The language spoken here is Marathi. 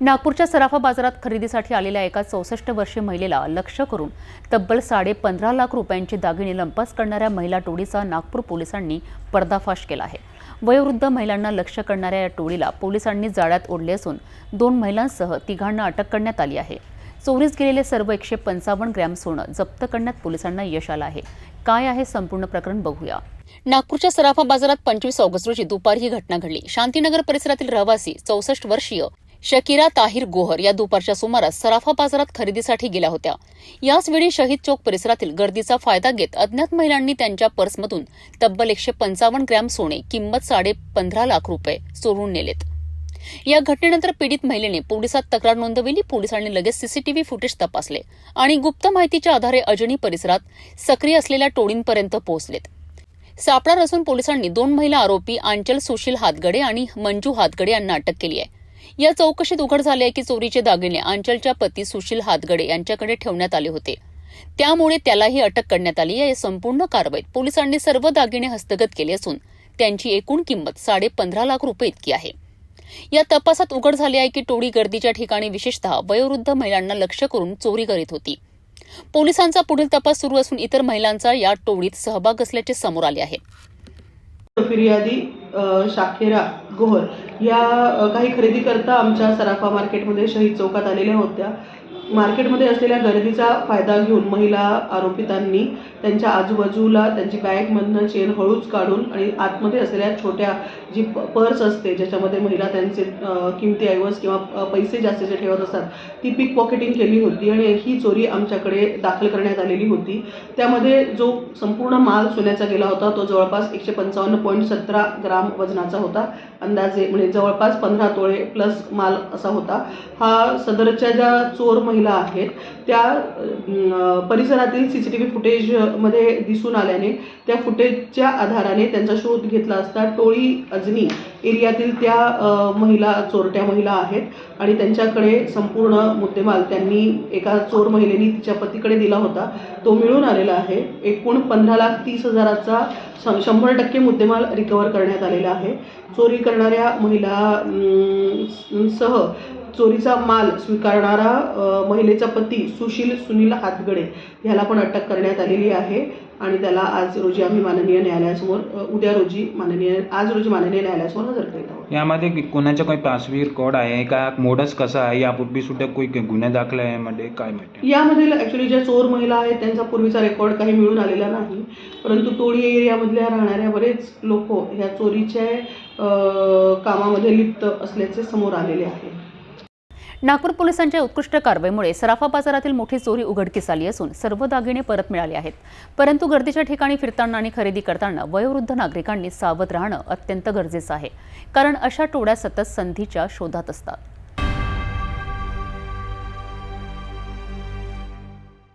नागपूरच्या सराफा बाजारात खरेदीसाठी आलेल्या एका चौसष्ट वर्षीय महिलेला लक्ष करून तब्बल साडे पंधरा लाख रुपयांचे दागिने लंपास करणाऱ्या महिला टोळीचा नागपूर पोलिसांनी पर्दाफाश केला आहे. वयोवृद्ध महिलांना लक्ष करणाऱ्या या टोळीला पोलिसांनी जाळ्यात ओढले असून दोन महिलांसह तिघांना अटक करण्यात आली आहे. चोरीस गेलेले सर्व एकशे पंचावन्न ग्रॅम सोनं जप्त करण्यात पोलिसांना यश आलं आहे. काय आहे संपूर्ण प्रकरण बघूया. नागपूरच्या सराफा बाजारात पंचवीस ऑगस्ट रोजी दुपारी ही घटना घडली. शांतीनगर परिसरातील रहिवासी चौसष्ट वर्षीय शकीरा ताहिर गोहर या दुपारच्या सुमारास सराफा बाजारात खरेदीसाठी गेल्या होत्या. याचवेळी शहीद चौक परिसरातील गर्दीचा फायदा घेत अज्ञात महिलांनी त्यांच्या पर्समधून तब्बल एकशे पंचावन्न ग्रॅम सोने किंमत साडे पंधरा लाख रुपये चोरून नेलेत. या घटनेनंतर पीडित महिलेने पोलिसात तक्रार नोंदवली पोलिसांनी लगेच सीसीटीव्ही फुटेज तपासले आणि गुप्त माहितीच्या आधारे अजनी परिसरात सक्रिय असलेल्या टोळींपर्यंत पोहोचलेत. सापळा रचून पोलिसांनी दोन महिला आरोपी आंचल सुशील हातगडे आणि मंजू हातगडे यांना अटक केली आहे. या चौकशीत उघड झाले आहे की चोरीचे दागिने आंचलच्या पती सुशील हातगडे यांच्याकडे ठेवण्यात आले होते. त्यामुळे त्यालाही अटक करण्यात आली आहे. या संपूर्ण कारवाईत पोलिसांनी सर्व दागिने हस्तगत केले असून त्यांची एकूण किंमत साडे पंधरा लाख रुपये इतकी आहे. या तपासात उघड झाले आहे की टोळी गर्दीच्या ठिकाणी विशेषतः वयोवृद्ध महिलांना लक्ष करून चोरी करीत होती. पोलिसांचा पुढील तपास सुरू असून इतर महिलांचा या टोळीत सहभाग असल्याचे समोर आले आहे. फिर्यादी शाखेरा गोहर या काही खरेदी करता आमच्या सराफा मार्केटमध्ये शहीद चौकात आलेल्या होत्या. मार्केटमध्ये असलेल्या गर्दीचा फायदा घेऊन महिला आरोपितांनी त्यांच्या आजूबाजूला त्यांची बॅगमधनं चेन हळूच काढून आणि आतमध्ये असलेल्या छोट्या जी प पर्स असते ज्याच्यामध्ये महिला त्यांचे किमती ऐवज किंवा पैसे जास्तीचे ठेवत असतात ती पिक पॉकेटिंग केली होती आणि ही चोरी आमच्याकडे दाखल करण्यात आलेली होती. त्यामध्ये जो संपूर्ण माल सोन्याचा गेला होता तो जवळपास एकशे पंचावन्न पॉईंट सतरा ग्राम वजनाचा होता. अंदाजे म्हणजे जवळपास पंधरा तोळे प्लस माल असा होता. हा सदरच्या ज्या चोर महिला आहेत. त्या परिसरातील सी सी टी व्ही फुटेजमध्ये दिसून आल्याने त्या फुटेजच्या आधाराने त्यांचा शोध घेतला असता टोळी अजनी एरियातील त्या महिला चोरट्या महिला आहेत आणि त्यांच्याकडे संपूर्ण मुद्देमाल त्यांनी एका चोर महिलेनी तिच्या पतीकडे दिला होता. तो मिळून आलेला आहे. एकूण पंधरा लाख तीस हजाराचा शंभर टक्के मुद्देमाल रिकवर करण्यात आलेला आहे. चोरी करणाऱ्या महिला सह चोरीचा माल स्वीकारणारा महिलेचा पती सुशील सुनील हातगडे ह्याला पण अटक करण्यात आलेली आहे आणि त्याला आज रोजी आम्ही माननीय न्यायालयासमोर उद्या रोजी माननीय आज रोजी माननीय न्यायालयासमोर हजर करीत आहोत यामध्ये कि- कोणाचा काही पासवी रेकॉर्ड आहे का मोडस कसा आहे यापूर्वी सुद्धा काही गुन्हे दाखल आहे यामध्ये काय माहिती? यामधील ॲक्च्युली ज्या चोर महिला आहेत त्यांचा पूर्वीचा रेकॉर्ड काही मिळून आलेला नाही. परंतु टोळी एरियामधल्या राहणाऱ्या बरेच लोक ह्या चोरीच्या कामामध्ये लिप्त असल्याचे समोर आलेले आहे. नागपूर पोलिसांच्या उत्कृष्ट कारवाईमुळे सराफा बाजारातील मोठी चोरी उघडकीस आली असून सर्व दागिने परत मिळाले आहेत. परंतु गर्दीच्या ठिकाणी फिरताना आणि खरेदी करताना वयोवृद्ध नागरिकांनी सावध राहणं अत्यंत गरजेचं आहे. कारण अशा टोळ्या सतत संधीच्या शोधात असतात.